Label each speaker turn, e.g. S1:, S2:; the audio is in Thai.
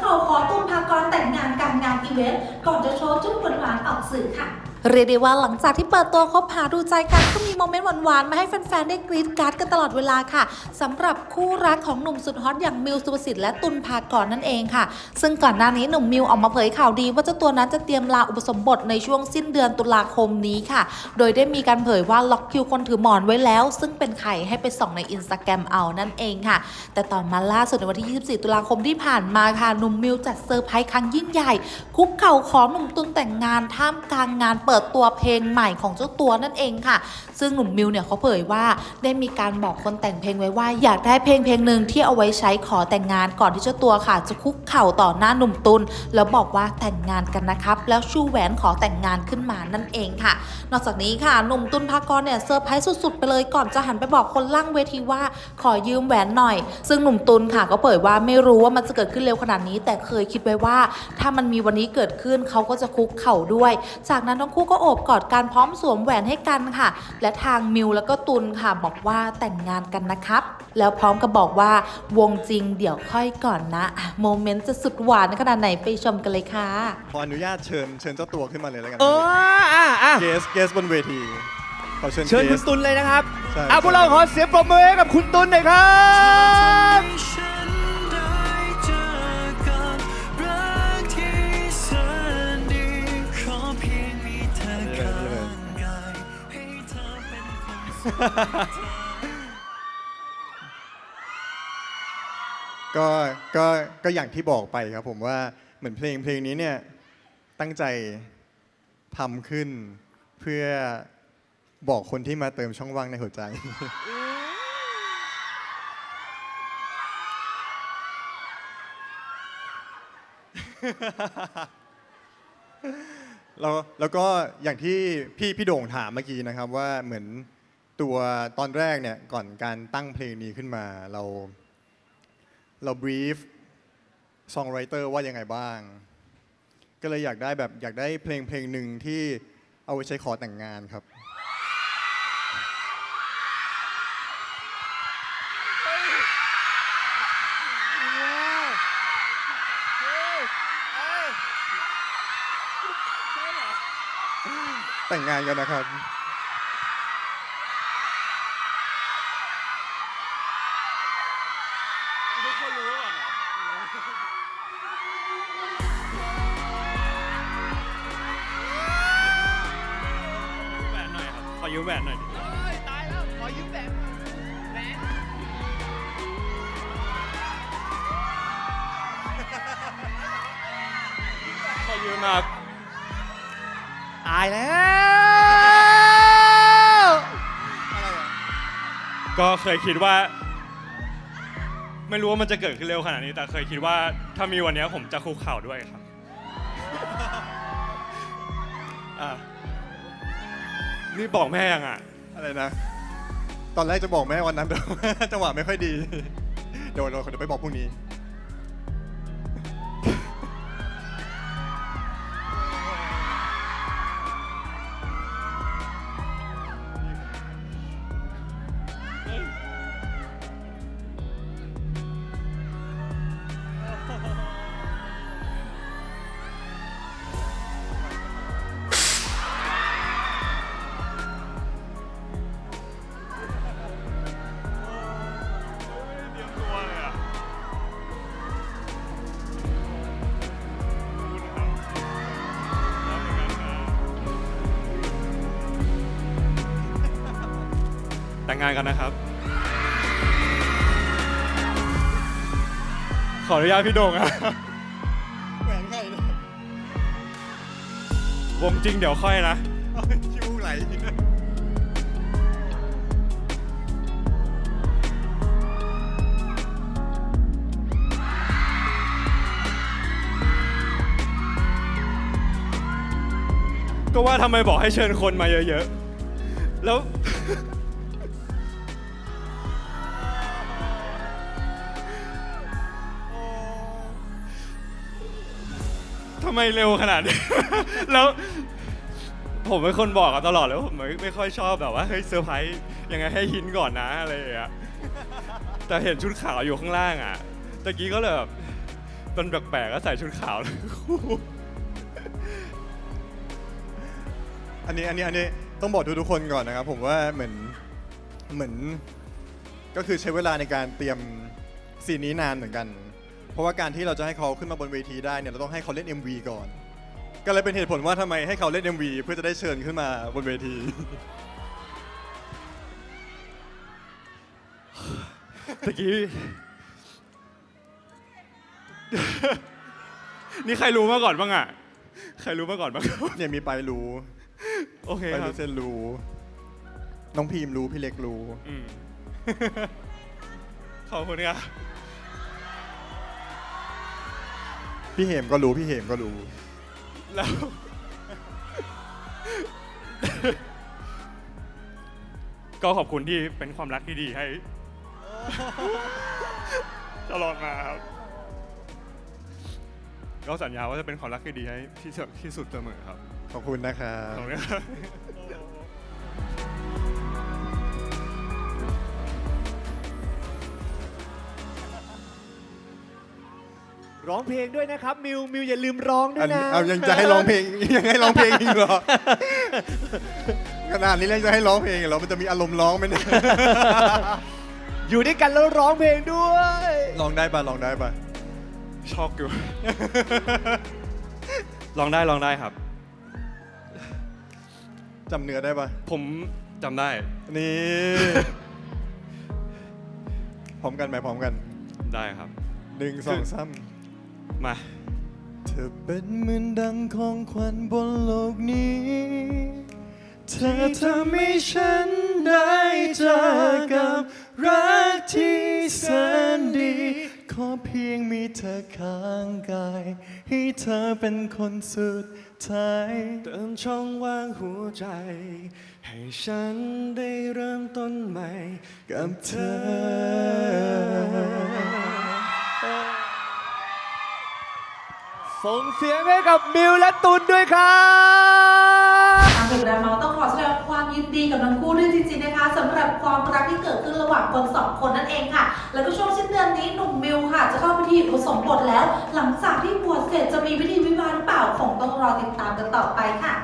S1: เข่าขอตุ้มพากรแต่งงานกลางงานอีเวนต์ก่อนจะโชว์จุ๊บหวานๆออกสื่อค่ะ เรียกได้ว่าหลังจากที่เปิดตัวคบหาดูใจกันก็มีโมเมนต์หวานๆ มาให้แฟนๆ ได้กรี๊ดการ์ดกันตลอดเวลาค่ะสำหรับคู่รักของหนุ่มสุดฮอตอย่างมิวสุภสิทธิ์และตุลภากรนั่นเองค่ะ ซึ่งก่อนหน้านี้หนุ่มมิวออกมาเผยข่าวดี ว่าเจ้าตัวนั้นจะเตรียมลาอุปสมบทในช่วงสิ้นเดือนตุลาคมนี้ค่ะ โดยได้มีการเผยว่าล็อกคิวคนถือหมอนไว้แล้ว ซึ่งเป็นใครให้ไปส่องในอินสตาแกรมเอานั่นเองค่ะ แต่ต่อมาล่าสุดในวันที่ 24 ตุลาคมที่ผ่านมาค่ะหนุ่มมิวจัดเซอร์ไพรส์ครั้งยิ่งใหญ่คุกเข่าขอหนุ่มตุนแต่งงานท่ามกลางงานเปิดตัวเพลงใหม่ของเจ้าตัวนั่นเองค่ะ ซึ่งหนุ่มมิวเนี่ยเขาเผยว่าได้มีการบอกคนแต่งเพลงไว้ว่า อยากได้เพลงเพลงหนึ่งที่เอาไว้ใช้ขอแต่งงานก่อนที่เจ้าตัวค่ะ จะคุกเข่าต่อหน้าหนุ่มตุนแล้วบอกว่าแต่งงานกันนะครับ แล้วชูแหวนขอแต่งงานขึ้นมานั่นเองค่ะ นอกจากนี้ค่ะหนุ่มตุนภากรเนี่ยเซอร์ไพรส์สุดๆ ไปเลยก่อนจะหันไปบอกคนล่างเวทีว่าขอยืมแหวนหน่อย ซึ่งหนุ่มตุนค่ะก็เผยว่าไม่รู้ว่ามันจะเกิดขึ้นเร็วขนาดนี้ แต่เคยคิดไว้ว่า ถ้ามันมีวันนี้เกิดขึ้นเขาก็จะคุกเข่าด้วย จากนั้นทั้งคู่ก็โอบกอดกันพร้อมสวมแหวนให้กันค่ะ และทางมิวแล้วก็ตุนค่ะบอกว่าแต่งงานกันนะครับ แล้วพร้อมกับบอกว่าวงจริงเดี๋ยวค่อยก่อนนะอะโมเมนต์จะสุดหวานขนาดไหนไปชมกันเลยค่ะ
S2: ขออนุญาตเชิญเชิญเจ้าตัวขึ้นมาเลยแล้วกัน
S3: เอออะอะ
S2: เกสเกสบนเวทีขอเชิญ
S3: เชิญ
S2: เก
S3: คุณ
S2: ส
S3: ตุลเลยนะครับ
S2: ใช่
S3: อะพวกเราขอเสียงปรบมือให้กับคุณตุลหน่อยครับ
S2: ก็ก็ก็อย่างที่บอกไปครับผมว่าเหมือนเพลงเพลงนี้เนี่ยตั้งใจทำขึ้นเพื่อบอกคนที่มาเติมช่องว่างในหัวใจ แล้วแล้วก็อย่างที่พี่พี่โด่งถามเมื่อกี้นะครับว่าเหมือน ตัวตอนแรกเนี่ยก่อนการตั้งเพลงนี้ขึ้นมาเราเราบรีฟซองไรเตอร์ว่ายังไงบ้าง ก็เลยอยากได้แบบอยากได้เพลงเพลงหนึ่งที่เอาไว้ใช้ขอแต่งงานครับ แต่งงานกันนะครับ
S4: แหวนหน่อยครับ ขอยืมแหวนหน่อยดิ
S3: ตายแล้ว ขอยืมแหวนแหวน
S4: ขอยืมมา
S3: ตายแล้ว
S4: ก็เคยคิดว่า ไม่รู้ว่ามันจะเกิดขึ้นเร็วขนาดนี้ แต่เคยคิดว่าถ้ามีวันนี้ผมจะคุกเข่าด้วยครับอะนี่บอกแม่ยังอะ
S2: อะไรนะ ตอนแรกจะบอกแม่วันนั้นแต่จังหวะไม่ค่อยดี เดี๋ยวเราเดี๋ยวไปบอกพรุ่งนี้
S4: งงานกันนะครับ ขออนุญาตพี่โด่งอะ
S2: แหวนใครเนี่ยว
S4: งจริงเดี๋ยวค่อยนะ
S2: เอาขี้มูกไหล
S4: ก็ว่าทำไมบอกให้เชิญคนมาเยอะๆ แล้วำไมเร็วขนาดนี้ แล้วผมเป็นคนบอกกันตลอดแล้วผมไม่ไม่ค่อยชอบแบบว่าเฮ้ยเซอร์ไพรส์ยังไงให้หินก่อนนะอะไรอย่างเงี้ยแต่เห็นชุดขาวอยู่ข้างล่างอะตะกี้ก็เลยแบบไปมันแปลกๆก็ใส่ชุดขาวเลย
S2: อันนี้อันนี้อันนี้ต้องบอกทุกๆคนก่อนนะครับ ผมว่าเหมือนเหมือน ก็คือใช้เวลาในการเตรียมซีนนี้นานเหมือนกัน เพราะว่าการที่เราจะให้เขาขึ้นมาบนเวทีได้เนี่ยเราต้องให้เขาเล่น MV ก่อน ก็เลยเป็นเหตุผลว่าทำไมให้เขาเล่น MV เพื่อจะได้เชิญขึ้นมาบนเวที
S4: ตะกี้ นี่ใครรู้มาก่อนบ้างอะ ใครรู้มาก่อนบ้างครับ
S2: เนี่ยมีไปรู้
S4: โอเค
S2: ไป
S4: ครั
S2: รู้
S4: บ
S2: เส้นรู้ น้องพีมรู้พี่เล็กรู้
S4: อืม ขอบคุณครับ
S2: พี่เหมก็รู้พี่เหมก็รู้
S4: แล้ว ก็ขอบคุณที่เป็นความรักที่ดีให้ ตลอดมาครับ ก็สัญญาว่าจะเป็นความรักที่ดีให้ที่สุดที่สุดเสมอครับ
S2: ขอบคุณนะครับ
S4: ขอบคุณครับ
S3: ร้องเพลงด้วยนะครับ มิวมิวอย่าลืมร้องด้ว
S2: อั
S3: ย
S2: น
S3: นะ
S2: เอายังจะให้ร้องเพลงยังให้ร้องเพลงอีกเหรอ ขนาดนี้แล้วจะให้ร้องเพลงอีกเหรอมันจะมีอารมณ์ร้องไหมเนี่ย
S3: อยู่ด้วยกันแล้วร้องเพลงด้วย
S2: ร้องได้ปะร้องได้ปะ
S4: ช็อกอยู่ ลองได้ลองได้ครับ
S2: จำเนื้อได้ปะ
S4: ผมจำได้
S2: นี่ พร้อมกันไหมพร้อมกัน
S4: ได้ครับ
S2: หนึ่งสองสาม
S4: มา
S2: เธอเป็นเหมือนดังของขวัญบนโลกนี้ เธอทำให้ฉันได้เจอกับรักที่แสนดี ขอเพียงมีเธอข้างกาย ให้เธอเป็นคนสุดท้าย
S4: เติมช่องว่างหัวใจ ให้ฉันได้เริ่มต้นใหม่
S2: กับเธอ
S3: ส่งเสียงให้กับมิวและตุนด้วยครับ
S1: ทางเพจแมเมาต้องขอแสดงความยินดีกับทั้งคู่ด้วยจริงๆนะคะสำหรับความรักที่เกิดขึ้นระหว่างคนสองคนนั่นเองค่ะ แล้วก็ช่วงสิ้นเดือนนี้หนุ่มมิวค่ะ จะเข้าพิธีอุปสมบทแล้ว หลังจากที่บวชเสร็จจะมีพิธีวิวาห์หรือเปล่าคงต้องรอติดตามกันต่อไปค่ะ